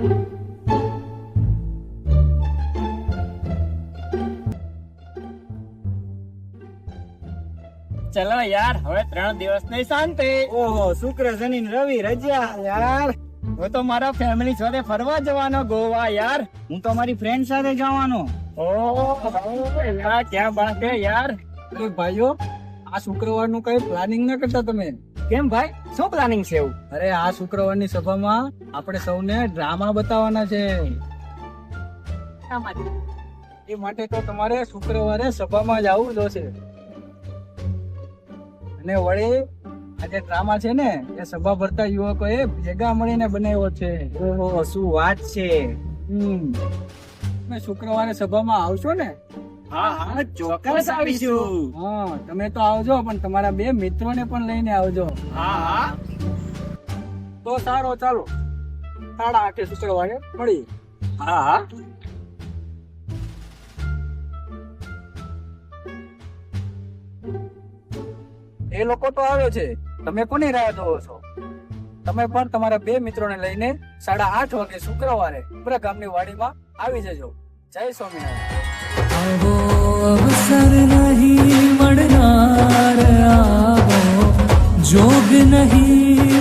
ચલો યાર હવે ત્રણ દિવસની શાંતિ. ઓહો શુક્ર શનિ રવિ રજા યાર. હું તો મારા ફેમિલી સાથે ફરવા જવાનો ગોવા યાર. હું તો મારી ફ્રેન્ડ સાથે જવાનો. ઓહો ક્યાં બાત હે યાર? ભાઈઓ આ શુક્રવારનું કઈ પ્લાનિંગ ના કરતા તમે? કેમ ભાઈ? શું પ્લાનિંગ છે એવું? અરે આ શુક્રવારની સભામાં આપણે સૌને ડ્રામા બતાવવાના છે. એ માટે તો તમારે શુક્રવારે સભામાં જ આવવું જોશે. અને વળી આ જે ડ્રામા છે ને એ સભા ભરતા યુવકોએ ભેગા મળીને બનાવ્યો છે. ઓહો શું વાત છે. હમ. તમે શુક્રવારે સભામાં આવશો ને હા હા ચોક્કસ આવીશું. હા તમે તો આવજો પણ તમારા બે મિત્રોને પણ લઈને આવજો. હા હા. તો સારો ચાલો. સાડા આઠે શુક્રવારે મળી હા હા. એ લોકો તો આવ્યો છે. તમે કોની રાહ જોવો છો? તમે પણ તમારા બે મિત્રોને લઈને સાડા આઠ વાગે શુક્રવારે ઉપરા ગામની વાડીમાં આવી જજો. જય સ્વામિનારાયણ. આવો અવસર નહીં મળનાર આવો જોગ નહીં